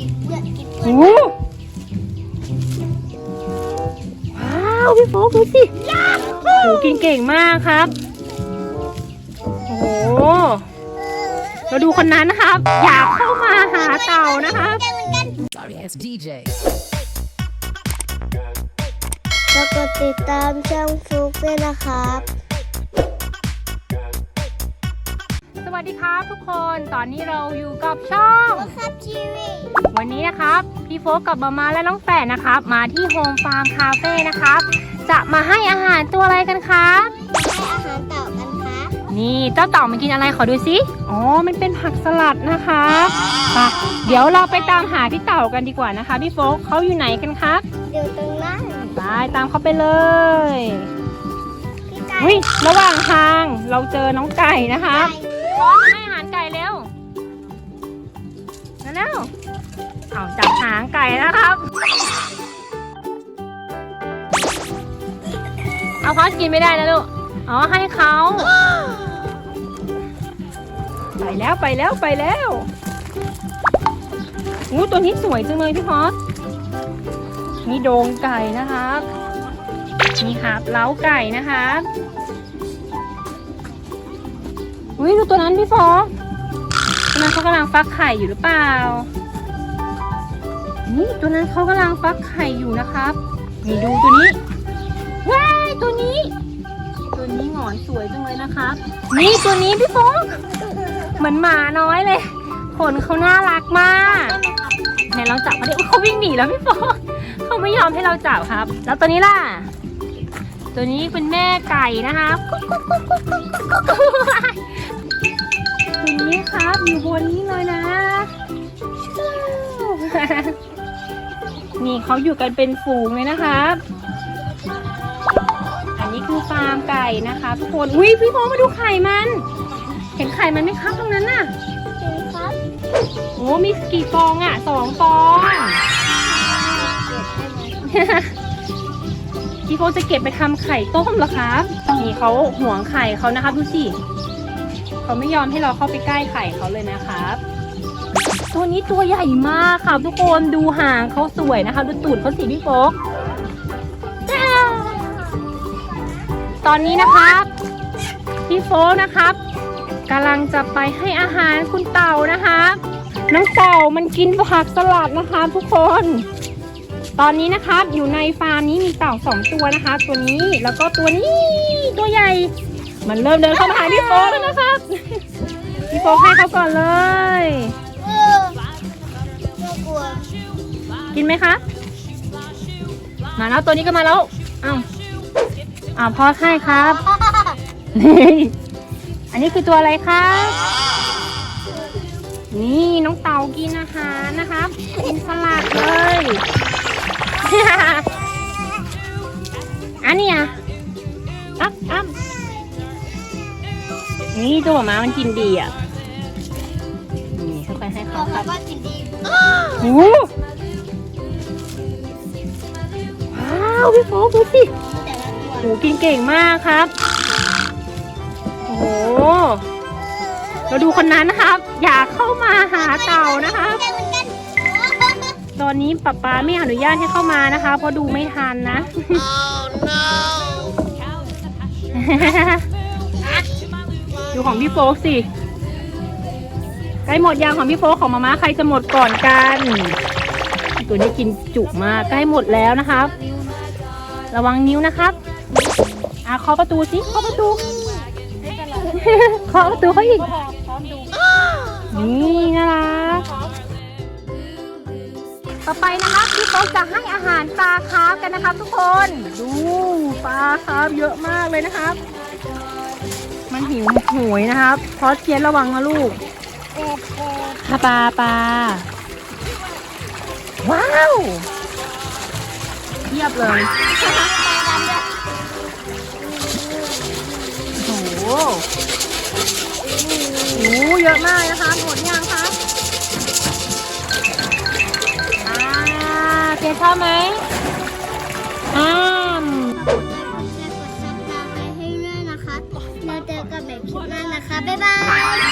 กินเพื่อนกินเพื่อนโอ้ว้าวพี่โฟกดูสิโอ้กินเก่งมากครับ โอ้โหเราดูคนนั้นนะครับ อยากเข้ามาหาเต่านะครับ Sorry, it's DJ. แล้วก็ติดตามช่องฟลุกด้วยนะครับ วัสดีครับทุกคน ตอนนี้เราอยู่กับช่องครับชีวีวันนี้นะครับ พี่โฟกกับมามาและน้องแฝดนะครับ มาที่โฮมฟาร์มคาเฟ่นะครับ จะมาให้อาหารตัวอะไรกันครับ ให้อาหารเต่ากันครับ นี่เจ้าเต่ามันกินอะไรขอดูสิ อ๋อ มันเป็นผักสลัดนะคะไปเดี๋ยวเราไปตามหาพี่เต่ากันดีกว่านะคะ พี่โฟกเขาอยู่ไหนกันครับเดี๋ยวตรงนั้นไปตามเขาไปเลย พี่ไก่อุ้ยระหว่างทางเราเจอน้องไก่นะคะพ ร้อมให้อาหารไก่เร็วเร็วเอาจับหางไก่นะครับ เอาเขากินไม่ได้นะลูกอ๋อให้เขาไปแล้วไปแล้วไปแล้วอู้ตัวนี้สวยจังเลยพี่พอสมีโดงไก่นะครับมีครับเล้าไก่นะครับ อุ้ยดูตัวนั้นพี่ฟอตัวนั้นเขากำลังฟักไข่อยู่หรือเปล่า นี่ตัวนั้นเขากำลังฟักไข่อยู่นะครับนี่ดูตัวนี้ ว้ายตัวนี้ ตัวนี้หงอนสวยจังเลยนะครับ นี่ตัวนี้พี่ฟอเหมือนหมาน้อยเลย ขนเขาน่ารักมากไหนลองจับมาดิเขาวิ่งหนีแล้วพี่ฟอเขาไม่ยอมให้เราจับครับ แล้วตัวนี้ล่ะ ตัวนี้เป็นแม่ไก่นะคะ อยู่บนนี้เลยนะนี่เขาอยู่กันเป็นฝูงเลยนะครับ อันนี้คือฟาร์มไก่นะคะทุกคน อุ้ยพี่โพมาดูไข่มัน เห็นไข่มันไหมครับตรงนั้นน่ะ เห็นครับ โอ้มีกี่ฟองอะสองฟองพี่โฟจะเก็บไปทำไข่ต้มเหรอครับ นี่เขาห่วงไข่เขานะครับดูสิ เขาไม่ยอมให้เราเข้าไปใกล้ไข่เขาเลยนะครับตัวนี้ตัวใหญ่มากค่ะทุกคนดูหางเขาสวยนะคะ ดูตูดเขาสิพี่โฟกตอนนี้นะครับพี่โฟกนะครับกำลังจะไปให้อาหารคุณเต่านะคะน้องเต่ามันกินผักสลัดนะคะ ทุกคน ตอนนี้นะครับอยู่ในฟาร์มนี้มีเต่าสองตัวนะคะ ตัวนี้แล้วก็ตัวนี้ตัวใหญ่ มันเริ่มเดินเข้ามาหาพี่โฟกแล้วนะครับ พี่โฟกให้เขาก่อนเลย เออน่ากลัวกินไหมคะมาแล้วตัวนี้ก็มาแล้วเอ้าอ้าวพอให้ครับ นี่อันนี้คือตัวอะไรครับ นี่น้องเต่ากินอาหารนะครับ กินสลัดเลย นี่ตัวหมามันกินดีอะ นี่ค่อยๆให้เขาเราครับก็กินดีโอ้ว้าวพี่โฟกดูสิแต่ละตัวโหกินเก่งมากครับ โอ้โหเราดูคนนั้นนะครับ อยากเข้ามาหาเต่านะครับเหมือนกันตอนนี้ป๊าป๊าไม่อนุญาตให้เข้ามานะคะ เพราะดูไม่ทันนะ ดูของพี่โฟกสิใกล้หมดยางของพี่โฟกของมาม่าใครจะหมดก่อนกัน ตัวนี้กินจุมากใกล้หมดแล้วนะครับ ระวังนิ้วนะครับอะเคาะประตูสิเคาะประตูเคาะประตูเขาอีกนี่น่ารักต่อไปนะครับพี่โต๊ะจะให้อาหารปลาคาร์ฟกันนะครับ ทุกคน ดูปลาคาร์ฟเยอะมากเลยนะครับ มันหิวโหวยนะครับเพราะเทียนระวังนะลูกปลาปลาปลาว้าวเทียบเลยโอ้โหโอ้เยอะมากนะคะหมดยังคะอ่าเพียชอบไหม กันแบบคลิปหน้านะคะ บ๊ายบาย